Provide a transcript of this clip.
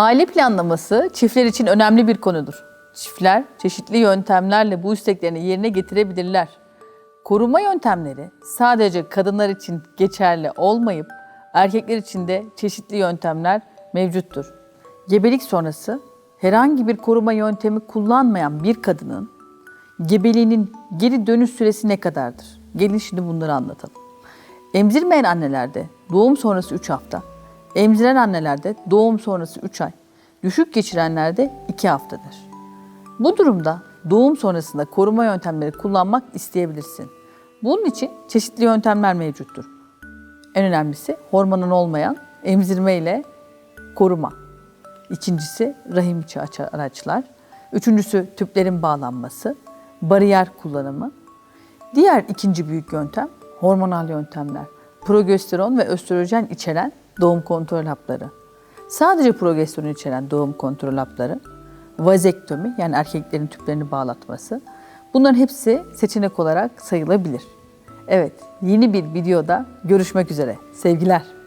Aile planlaması çiftler için önemli bir konudur. Çiftler çeşitli yöntemlerle bu isteklerini yerine getirebilirler. Koruma yöntemleri sadece kadınlar için geçerli olmayıp erkekler için de çeşitli yöntemler mevcuttur. Gebelik sonrası herhangi bir koruma yöntemi kullanmayan bir kadının gebeliğinin geri dönüş süresi ne kadardır? Gelin şimdi bunları anlatalım. Emzirmeyen annelerde doğum sonrası 3 hafta, emziren annelerde doğum sonrası 3 ay, düşük geçirenlerde 2 haftadır. Bu durumda doğum sonrasında koruma yöntemleri kullanmak isteyebilirsin. Bunun için çeşitli yöntemler mevcuttur. En önemlisi hormonun olmayan emzirme ile koruma. İkincisi rahim içi aç- araçlar. Üçüncüsü tüplerin bağlanması, bariyer kullanımı. Diğer ikinci büyük yöntem hormonal yöntemler. Progesteron ve östrojen içeren doğum kontrol hapları. Sadece progesteron içeren doğum kontrol hapları, vazektomi yani erkeklerin tüplerini bağlatması. Bunların hepsi seçenek olarak sayılabilir. Evet, yeni bir videoda görüşmek üzere. Sevgiler.